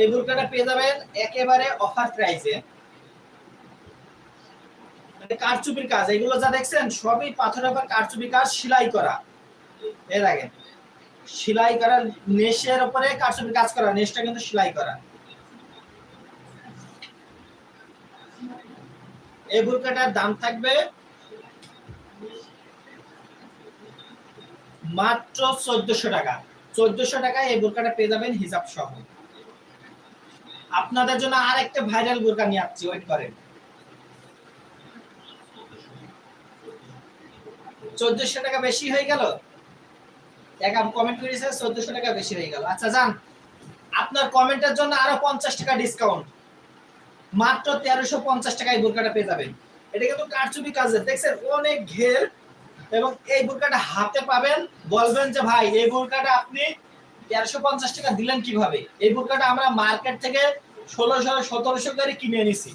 এই বোরকাটা পেয়ে যাবেন একেবারে অফার প্রাইসে মানে কারচুপির কাজ, এগুলো যা দেখছেন, সবই পাথরের উপর কারচুপি কাজ, সেলাই করা। এর আগে। সেলাই করা নেশের উপরে কারচুপি কাজ করা নেশটা কিন্তু সেলাই করা। এই বোরকাটার দাম থাকবে মাত্র চোদ্দশো টাকা। চোদ্দশো টাকায় এই বোরকাটা পেয়ে যাবেন হিসাব সহ আপনাদের জন্য আর একটা ভাইরাল বোরকা নিয়ে আসছি ওয়েট করেন। চোদ্দশো টাকা বেশি হয়ে গেল? কমেন্ট করেছে, চোদ্দশো টাকা বেশি হয়ে গেল। আচ্ছা যান। আপনার কমেন্টের জন্য আরও পঞ্চাশ টাকা ডিসকাউন্ট মাত্র তেরোশো পঞ্চাশ টাকায় বোরকাটা পেয়ে যাবেন। এটা কিন্তু কারচুপি কাজের। দেখছেন, অনেক ঘের এবং এই বোরকাটা হাতে পাবেন। বলবেন যে, ভাই, এই বোরকাটা আপনি তেরোশো পঞ্চাশ টাকা দিলেন কীভাবে? এই বোরকাটা আমরা মার্কেট থেকে ষোলোশো, সতেরোশো করে কিনে এনেছি।